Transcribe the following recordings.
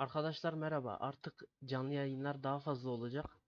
Arkadaşlar merhaba. Artık canlı yayınlar daha fazla olacak.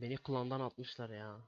Beni klandan atmışlar ya.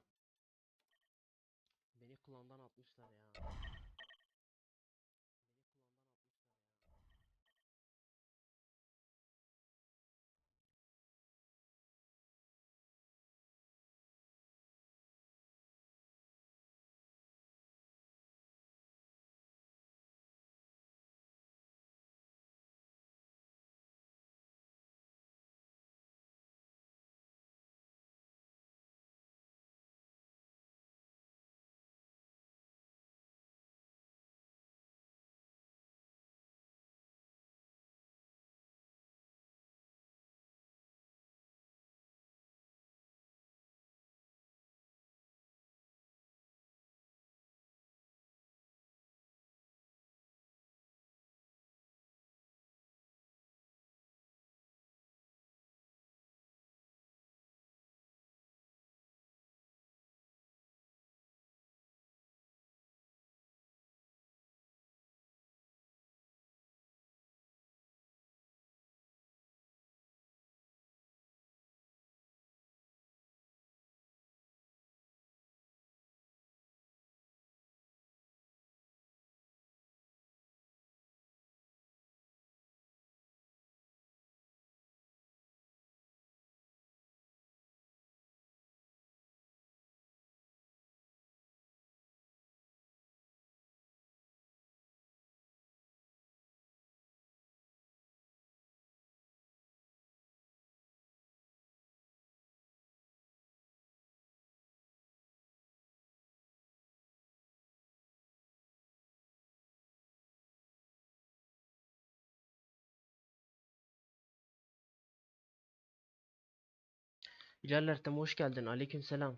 Bilal İlerlertem hoş geldin. Aleykümselam.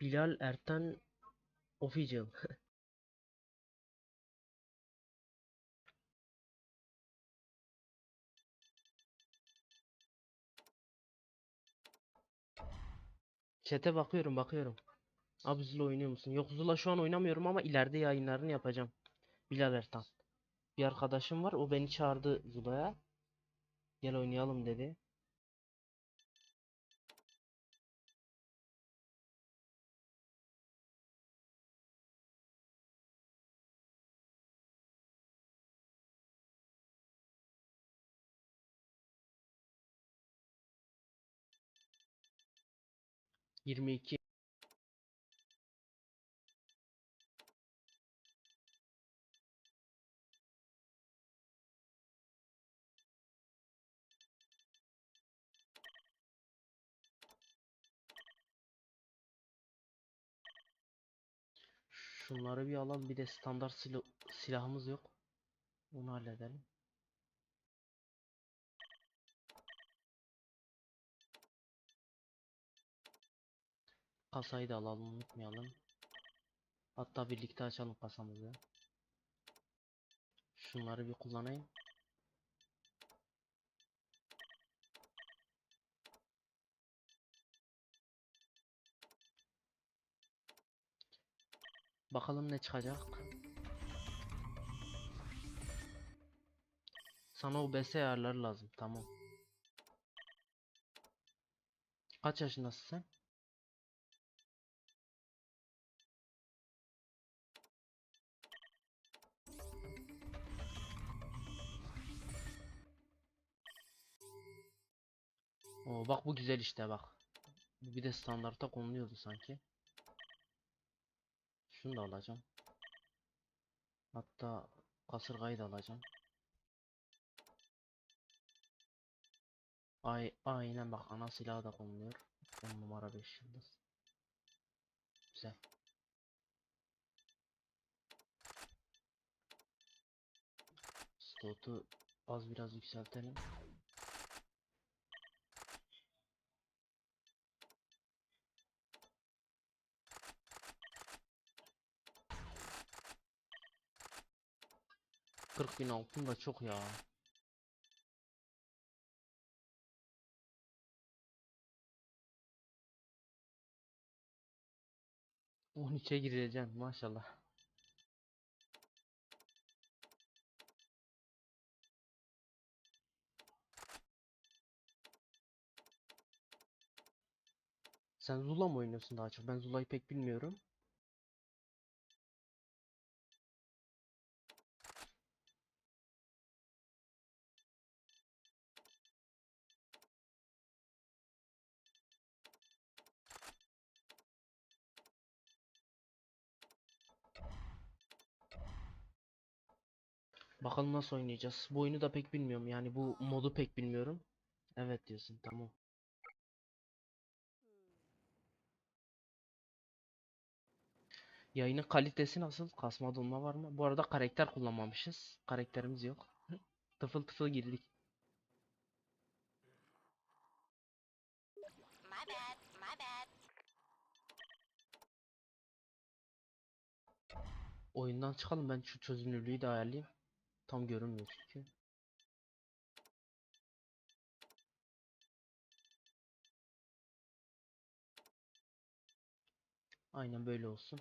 Bilal Erten Official. Çete bakıyorum bakıyorum. Abi Zula oynuyor musun? Yok Zula şu an oynamıyorum ama ileride yayınlarını yapacağım. Bilal Ertan. Bir arkadaşım var o beni çağırdı Zula'ya. Gel oynayalım dedi. Yirmi iki. Şunları bir alalım. Bir de standart silo- silahımız yok. Onu halledelim. Kasayı da alalım unutmayalım. Hatta birlikte açalım kasamızı. Şunları bir kullanayım. Bakalım ne çıkacak. Sana OBS ayarları lazım. Tamam. Kaç yaşındasın sen? Oo, bak bu güzel işte bak. Bir de standarta konuluyordu sanki. Şunu da alacağım. Hatta kasırgayı da alacağım. Ay, aynen bak ana silahı da konuluyor. 10 numara 5 yıldız. Güzel. Slot'u az biraz yükseltelim. Kırk bin altın da çok ya. On içe gireceksin maşallah. Sen Zula mı oynuyorsun daha çok? Ben Zula'yı pek bilmiyorum. Bakalım nasıl oynayacağız. Bu oyunu da pek bilmiyorum. Yani bu modu pek bilmiyorum. Evet diyorsun. Tamam. Yayının kalitesi nasıl? Kasma dolma var mı? Bu arada karakter kullanmamışız. Karakterimiz yok. Tıfıl tıfıl girdik. My bad, my bad. Oyundan çıkalım. Ben şu çözünürlüğü de ayarlayayım. Tam görünmüyor çünkü. Aynen böyle olsun.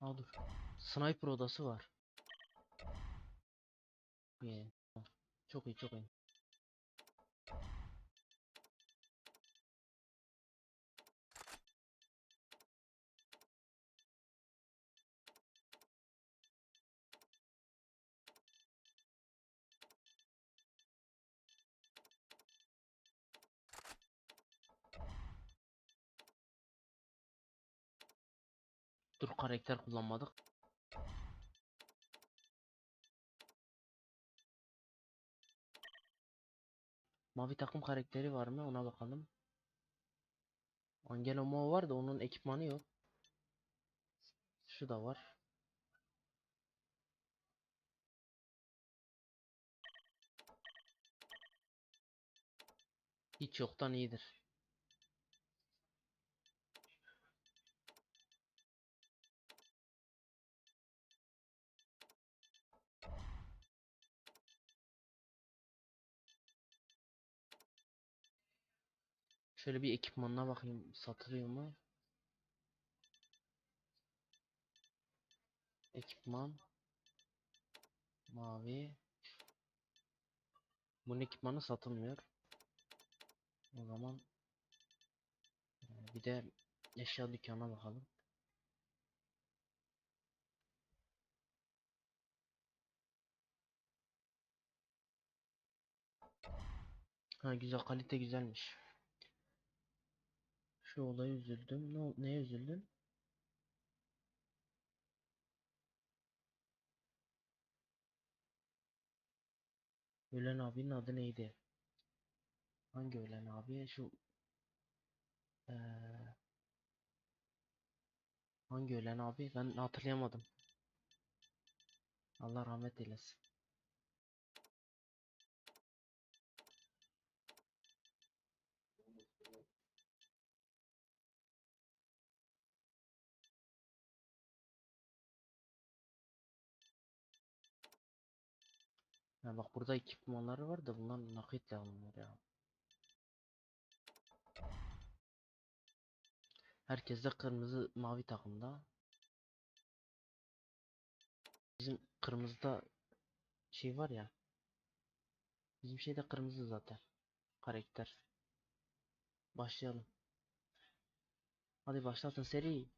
Aa dur. Sniper odası var. Yeah. Çok iyi çok iyi. Dur karakter kullanmadık. Mavi takım karakteri var mı? Ona bakalım. Angelo Mo var da onun ekipmanı yok. Şu da var. Hiç yoktan iyidir. Şöyle bir ekipmanına bakayım satılıyor mu? Ekipman mavi. Bunun ekipmanı satılmıyor. O zaman e, bir de eşya dükkanına bakalım. Ha güzel kalite güzelmiş. Şu olaya üzüldüm. Ne, neye üzüldün? Ölen abinin adı neydi? Hangi ölen abi? Şu eee, hangi ölen abi? Ben hatırlayamadım. Allah rahmet eylesin. Ha bak burada ekipmanları var da bunlar nakitle alınıyor ya. Herkes de kırmızı mavi takımda. Bizim kırmızıda şey var ya. Bizim şey de kırmızı zaten. Karakter. Başlayalım. Hadi başlatın seri.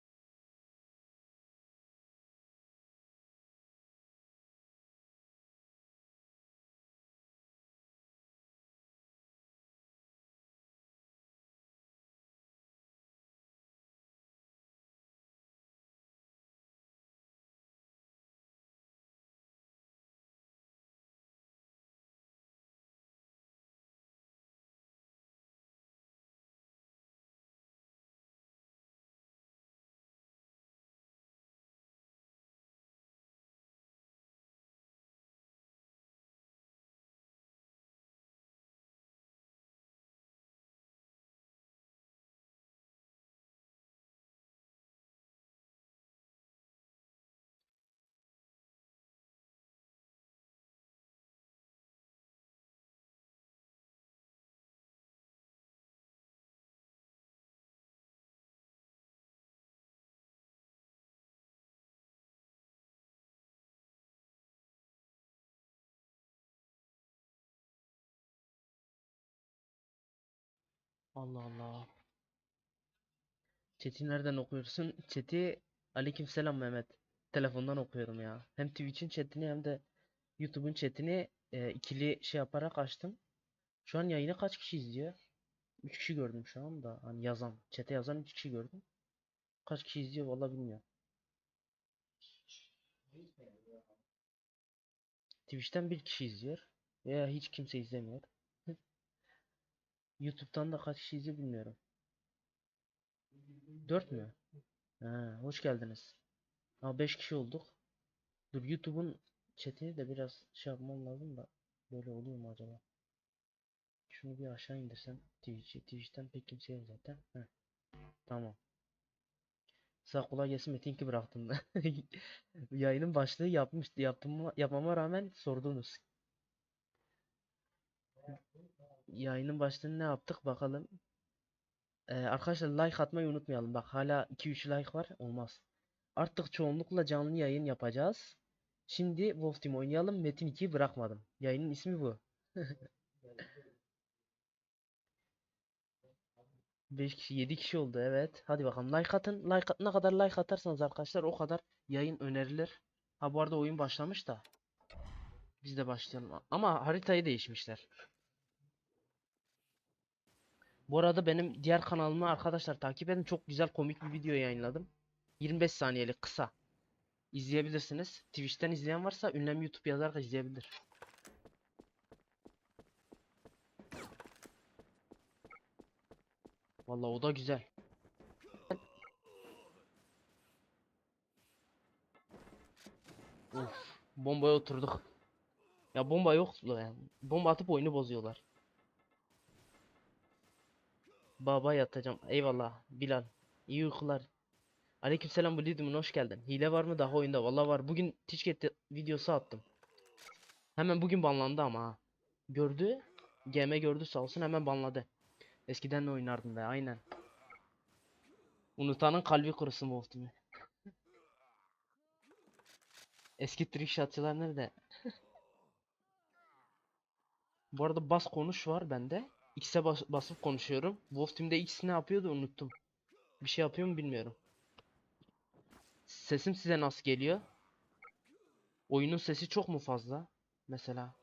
Allah Allah. Chat'i nereden okuyorsun? Chat'i Aleykümselam Mehmet. Telefondan okuyorum ya. Hem Twitch'in chat'ini hem de YouTube'un chat'ini e, ikili şey yaparak açtım. Şu an yayını kaç kişi izliyor? 3 kişi gördüm şu anda. Hani yazan, chat'e yazan 3 kişi gördüm. Kaç kişi izliyor vallahi bilmiyorum. Twitch'ten bir kişi izliyor veya hiç kimse izlemiyor. YouTube'dan da kaç kişi izliyor bilmiyorum. 4 mü? Ha, hoş geldiniz. Aa 5 kişi olduk. Dur YouTube'un chatini de biraz şey yapmam lazım da böyle oluyor mu acaba? Şunu bir aşağı indirsem Twitch'i. Twitch'ten pek kimse yok zaten. Heh. Tamam. Sağ kolay gelsin Metin ki bıraktım. Yayının başlığı yapmıştı. Yaptım, yapmama rağmen sordunuz. Yayının başlığını ne yaptık bakalım. Ee, arkadaşlar like atmayı unutmayalım. Bak hala 2-3 like var. Olmaz. Artık çoğunlukla canlı yayın yapacağız. Şimdi Wolf Team oynayalım. Metin 2'yi bırakmadım. Yayının ismi bu. 5 kişi 7 kişi oldu evet. Hadi bakalım like atın. Like at- ne kadar like atarsanız arkadaşlar o kadar yayın önerilir. Ha bu arada oyun başlamış da. Biz de başlayalım. Ama haritayı değişmişler. Bu arada benim diğer kanalımı arkadaşlar takip edin. Çok güzel komik bir video yayınladım. 25 saniyelik kısa. İzleyebilirsiniz. Twitch'ten izleyen varsa ünlem YouTube yazarak izleyebilir. Vallahi o da güzel. Of, bombaya oturduk. Ya bomba yok yani. Bomba atıp oyunu bozuyorlar. Baba yatacağım. Eyvallah Bilal. İyi uykular. Aleykümselam Blidium'un hoş geldin. Hile var mı daha oyunda? Vallahi var. Bugün Ticket videosu attım. Hemen bugün banlandı ama ha. Gördü. GM gördü sağ olsun hemen banladı. Eskiden de oynardım be aynen. Unutanın kalbi kurusun Wolf Team'i. Eski trickshotçılar nerede? Bu arada bas konuş var bende. X'e bas basıp konuşuyorum. Wolf Team'de X ne yapıyordu unuttum. Bir şey yapıyor mu bilmiyorum. Sesim size nasıl geliyor? Oyunun sesi çok mu fazla? Mesela.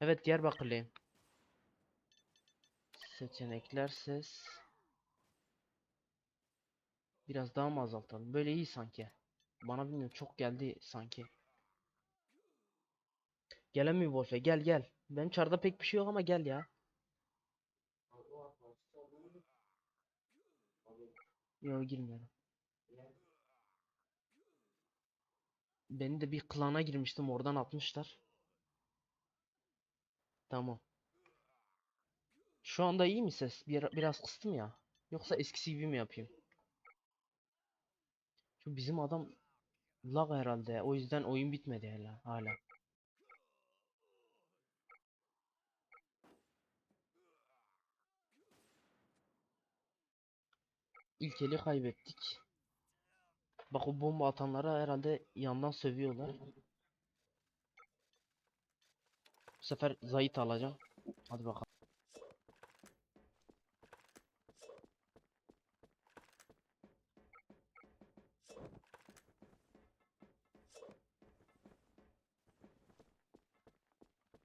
Evet Diyarbakırlıyım. Seçenekler ses. Biraz daha mı azaltalım? Böyle iyi sanki. Bana bilmiyorum çok geldi sanki. Gelemiyor Wolf'e gel gel. Benim çarda pek bir şey yok ama gel ya. Yok girmiyorum. Beni de bir klana girmiştim oradan atmışlar. Tamam. Şu anda iyi mi ses? Bir, biraz kıstım ya. Yoksa eskisi gibi mi yapayım? Şu bizim adam lag herhalde. O yüzden oyun bitmedi hala. Hala. İlk eli kaybettik. Bak o bomba atanlara herhalde yandan sövüyorlar. Bu sefer Zayit alacağım. Hadi bakalım.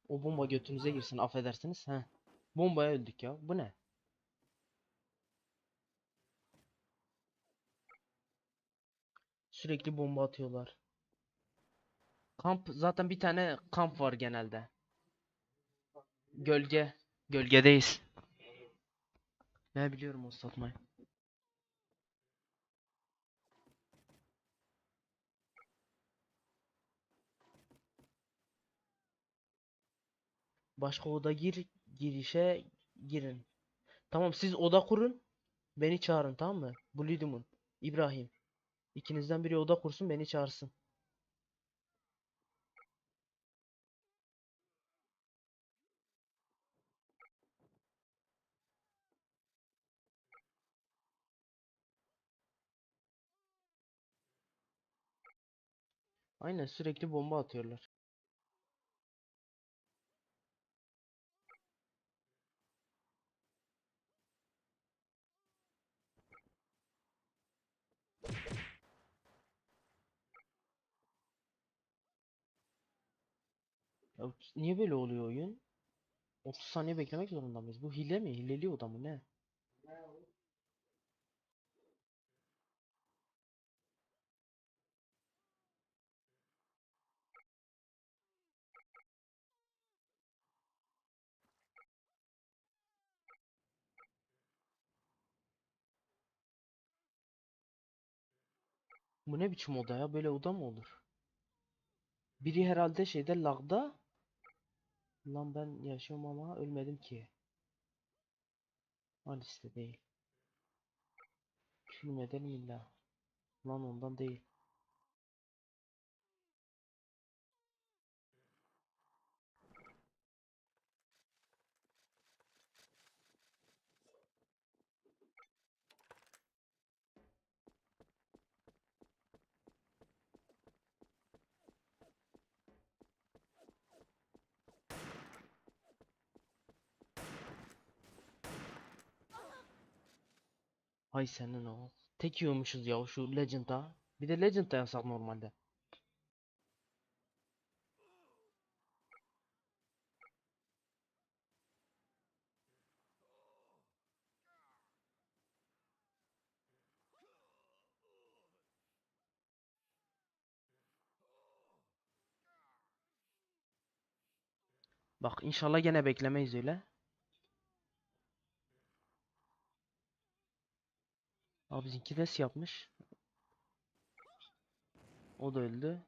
O bomba götünüze girsin affedersiniz. He. Bombaya öldük ya. Bu ne? Sürekli bomba atıyorlar. Kamp zaten bir tane kamp var genelde. Gölge. Gölgedeyiz. Ne biliyorum o satmayı. Başka oda gir, girişe girin. Tamam siz oda kurun. Beni çağırın tamam mı? Blue Demon, İbrahim. İkinizden biri oda kursun beni çağırsın. Aynen sürekli bomba atıyorlar. Ya niye böyle oluyor oyun? 30 saniye beklemek zorunda mıyız? Bu hile mi? Hileli oda mı ne? Bu ne biçim oda ya? Böyle oda mı olur? Biri herhalde şeyde lagda. Lan ben yaşıyorum ama ölmedim ki. Alice'de değil. Külmeden illa. Lan ondan değil. Hay senin o. Tek yiyormuşuz ya şu Legend'a. Bir de Legend'da yasak normalde. Bak inşallah gene beklemeyiz öyle. Abi bizimki des yapmış. O da öldü.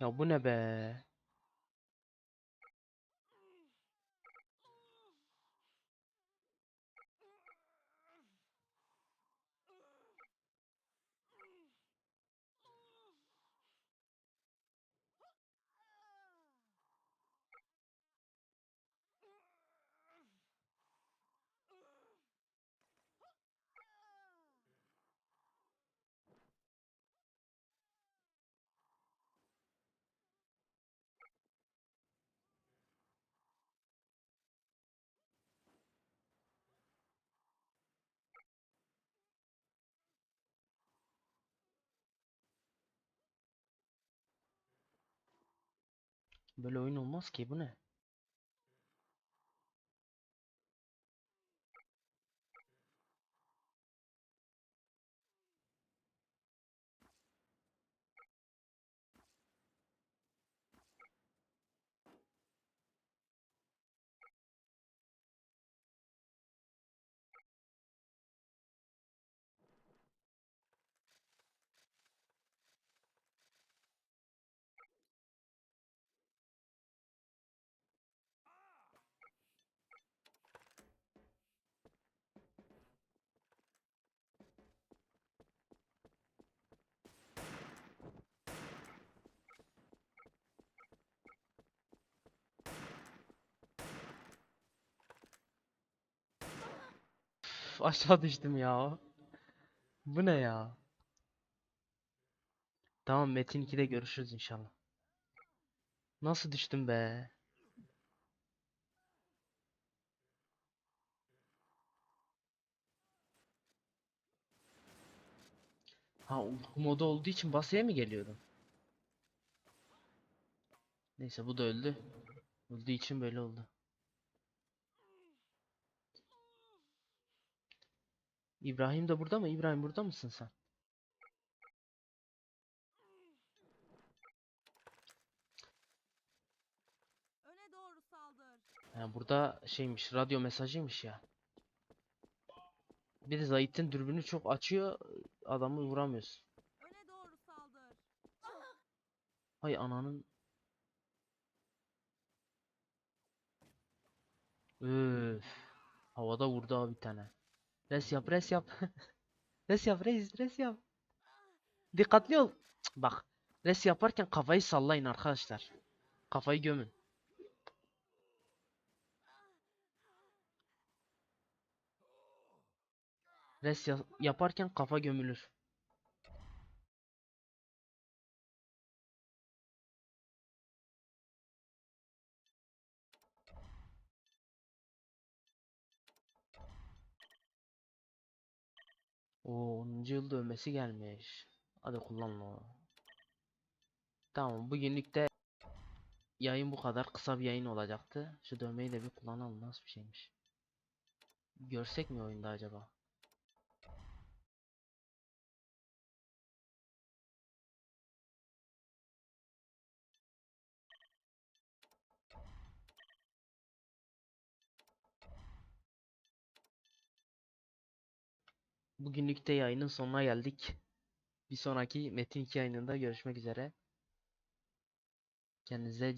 Ya bu ne be? Böyle oyun olmaz ki bu ne? Aşağı düştüm ya. Bu ne ya? Tamam Metin 2'de görüşürüz inşallah. Nasıl düştüm be? Ha uyku modu olduğu için basaya mı geliyordum? Neyse bu da öldü. Öldüğü için böyle oldu. İbrahim de burada mı? İbrahim burada mısın sen? Öne doğru saldır. Ha, burada şeymiş, radyo mesajıymış ya. Bir de Zahit'in dürbünü çok açıyor, adamı vuramıyorsun. Öne doğru saldır. Hay ananın. Öf. Havada vurdu abi bir tane. Res yap, res yap. Res yap, res, res yap. Dikkatli ol. Cık, Bak, res yaparken kafayı sallayın arkadaşlar. Kafayı gömün. Res ya- yaparken kafa gömülür. Oo 10. yıl dövmesi gelmiş. Hadi kullan onu. Tamam bugünlük de yayın bu kadar kısa bir yayın olacaktı. Şu dövmeyi de bir kullanalım nasıl bir şeymiş. Görsek mi oyunda acaba? Bugünlük de yayının sonuna geldik. Bir sonraki Metin 2 yayınında görüşmek üzere. Kendinize